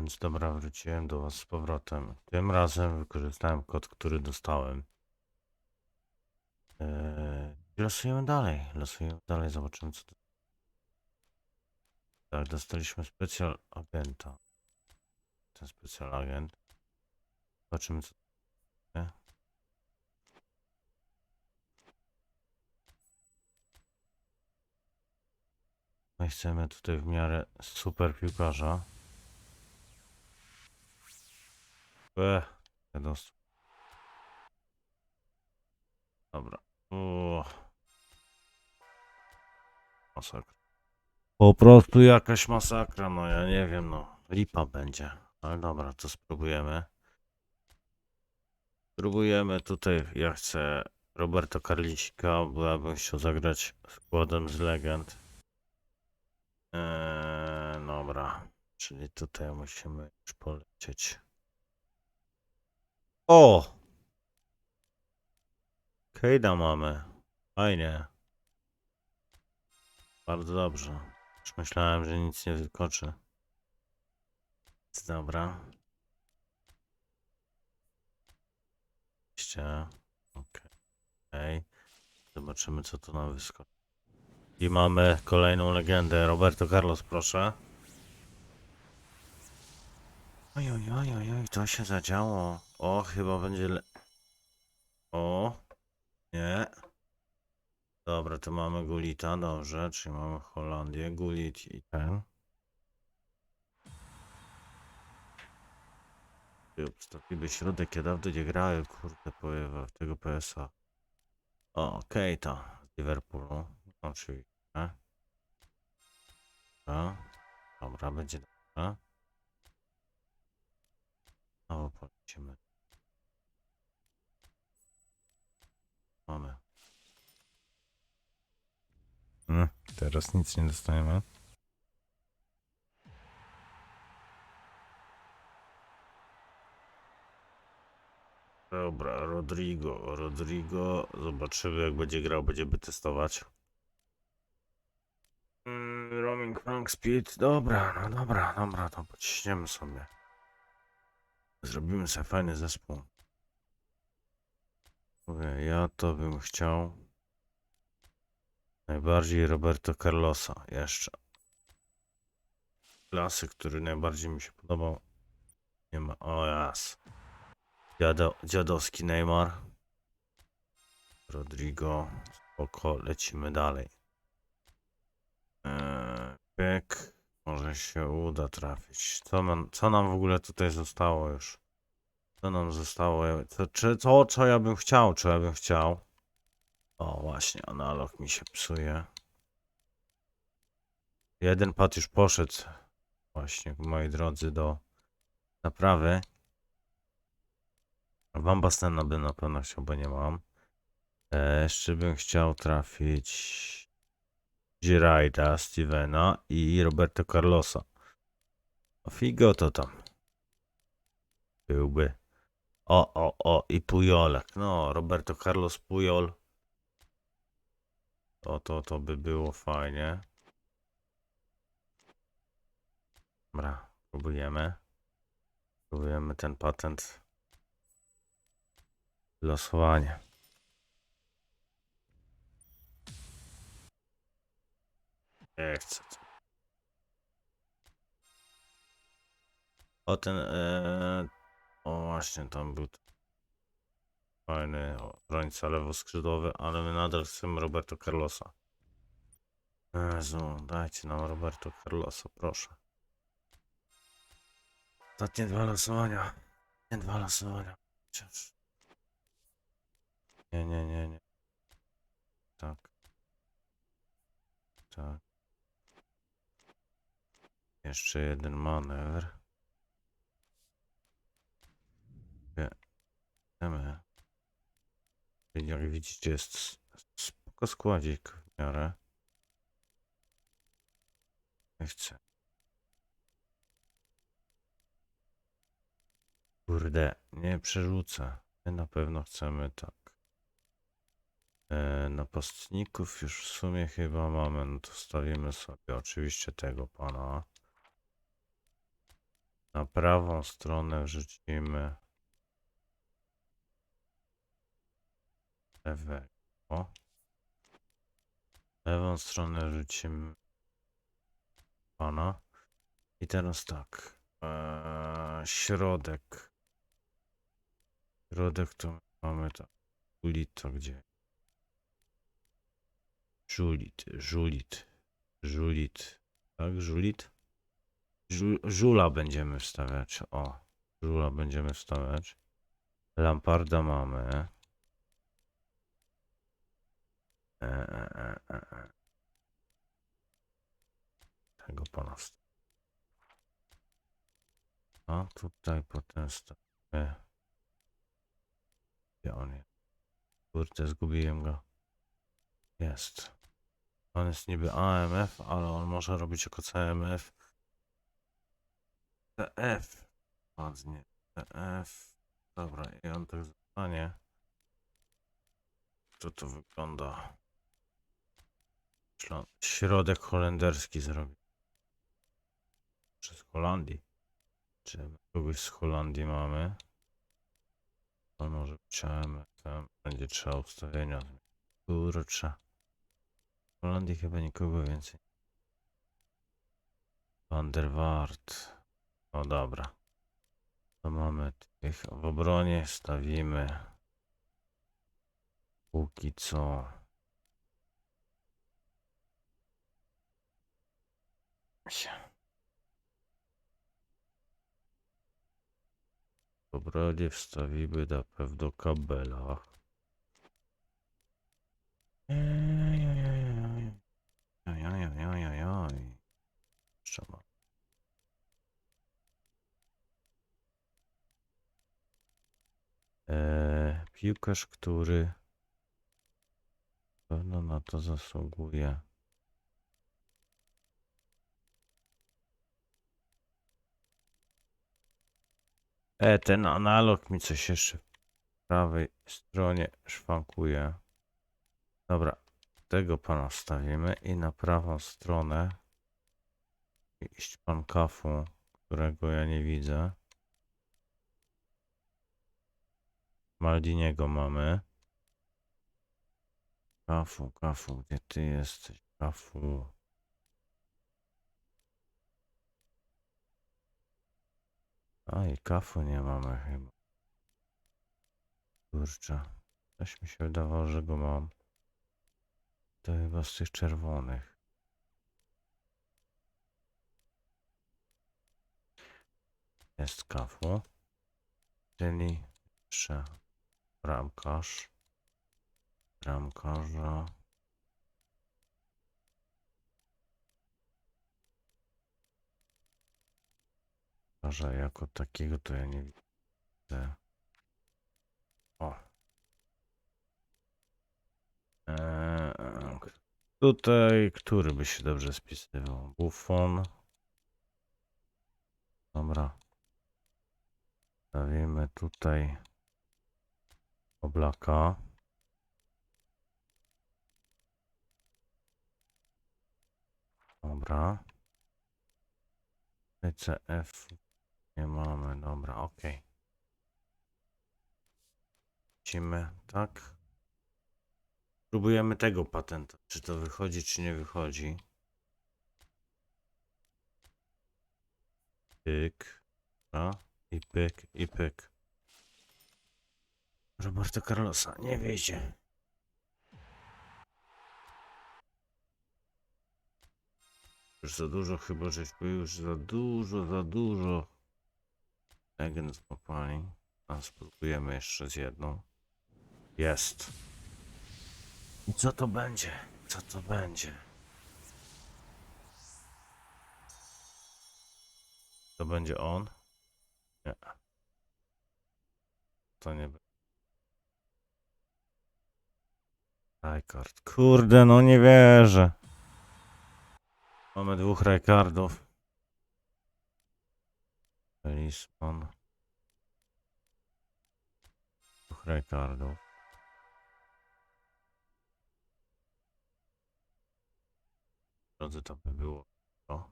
Więc dobra, wróciłem do was z powrotem. Tym razem wykorzystałem kod, który dostałem. Eee, losujemy dalej. Losujemy dalej, zobaczymy co. Tak, dostaliśmy specjal agenta. Ten specjal agent. Zobaczymy co... Nie? My chcemy tutaj w miarę super piłkarza. Nie dostał. Dobra. Uuu. Masakra. Po prostu jakaś masakra, no ja nie wiem, no. Lipa będzie. Ale dobra, to spróbujemy. Spróbujemy tutaj, ja chcę Roberto Karlisika, bo ja bym chciał zagrać składem z legend. Eee, dobra, czyli tutaj musimy już polecieć. O! Kejda mamy. Fajnie. Bardzo dobrze. Już myślałem, że nic nie wyskoczy. Dobra. Oczywiście. Okej. Zobaczymy, co tu nam wyskoczy. I mamy kolejną legendę. Roberto Carlos, proszę. Oj, oj, oj, oj, oj, to się zadziało. O, chyba będzie le... O, nie. Dobra, to mamy Gulita, dobrze, czyli mamy Holandię, Gulit i ten. Ty Obstawimy środek, ja dawno nie grałem, kurde, w tego PSA. O, Keita z Liverpoolu, oczywiście. Dobra, dobra, będzie dobra. Znowu polecimy. Mamy. Mm, teraz nic nie dostajemy. Dobra, Rodrigo, Rodrigo. Zobaczymy jak będzie grał, będziemy testować. Mm, roaming Frank Speed. Dobra, no dobra, dobra, to pociśniemy sobie. Zrobimy sobie fajny zespół. Mówię, ja to bym chciał. Najbardziej Roberto Carlosa jeszcze. Klasy, który najbardziej mi się podobał. Nie ma. O jas. Dziado, dziadowski Neymar. Rodrigo. Spoko, lecimy dalej. Eee. Może się uda trafić. Co, nam, co nam w ogóle tutaj zostało już? Co nam zostało? Czy, co, co ja bym chciał? Czy ja bym chciał? O, właśnie, analog mi się psuje. Jeden pad już poszedł. Właśnie, moi drodzy, do naprawy. Wam Bastena bym na pewno chciał, bo nie mam. E, jeszcze bym chciał trafić Girajda, Stevena i Roberto Carlosa. Figo to tam. Byłby. O, o, o, i Pujolek. No, Roberto Carlos Pujol. To, to, to by było fajnie. Dobra, próbujemy. Próbujemy ten patent. Losowanie. Nie chcę. O ten. E, o właśnie, tam był fajny obrońca lewoskrzydłowy, ale my nadal chcemy Roberto Carlosa. Jezu, dajcie nam Roberto Carlosa, proszę. Ostatnie dwa losowania. Nie dwa losowania. Chociaż. Nie, nie, nie, nie. Tak. Tak. Jeszcze jeden manewr. Chcemy. Jak widzicie jest spoko składzik w miarę. Chcę. Kurde, nie przerzucę. My na pewno chcemy tak. E, napastników już w sumie chyba mamy, no to stawimy sobie oczywiście tego pana. Na prawą stronę wrzucimy lewego. Lewą stronę wrzucimy pana. I teraz tak. Eee, środek. Środek to mamy tak. Żulit to gdzie? Żulit, żulit, żulit. Tak, żulit? Żu, żula będziemy wstawiać. O, żula będziemy wstawiać. Lamparda mamy. E, e, e, e, e. Tego pana. A tutaj potem stawimy. Gdzie on jest? Kurde, zgubiłem go. Jest. On jest niby AMF, ale on może robić jako CMF. TF. Ładnie. TF. Dobra, i on tak zostanie. To to wygląda. Środek holenderski zrobić. Przez Holandii. Czy kogoś z Holandii mamy? To może być AMF. Będzie trzeba ustawienia. zmienić. Kurczę. W Holandii chyba nikogo więcej. Van der Waart. O dobra. To mamy tych. W obronie stawimy. Póki co. W obronie wstawimy na pewno kabela. Ojojojojojoj. Trzeba. Eee, piłkarz, który pewno na to zasługuje. E, ten analog mi coś jeszcze w prawej stronie szwankuje. Dobra, tego pana wstawimy i na prawą stronę iść pan kafu, którego ja nie widzę. Maldiniego mamy. Kafu, kafu, gdzie ty jesteś? Kafu. A i kafu nie mamy chyba. Kurczę. Coś mi się wydawało, że go mam. To chyba z tych czerwonych. Jest kafu. Czyli jeszcze bramkarz. Bramkarza. Bramkarza jako takiego to ja nie widzę. O. Eee, tutaj, który by się dobrze spisywał? Buffon. Dobra. Stawimy tutaj oblaka. Dobra. TCF nie mamy, dobra, ok. Lecimy, tak? Próbujemy tego patenta, czy to wychodzi, czy nie wychodzi. Pyk, dobra. I pyk, i pyk. Roberto Carlosa, nie wyjdzie. Już za dużo chyba żeśmy już za dużo, za dużo legend złapali. A spróbujemy jeszcze z jedną. Jest. I co to będzie? Co to będzie? To będzie on? Nie. To nie będzie. Rajkard. Kurde, no nie wierzę. Mamy dwóch Rajkardów. Lisman. Dwóch Rajkardów. Drodzy, to by było. to.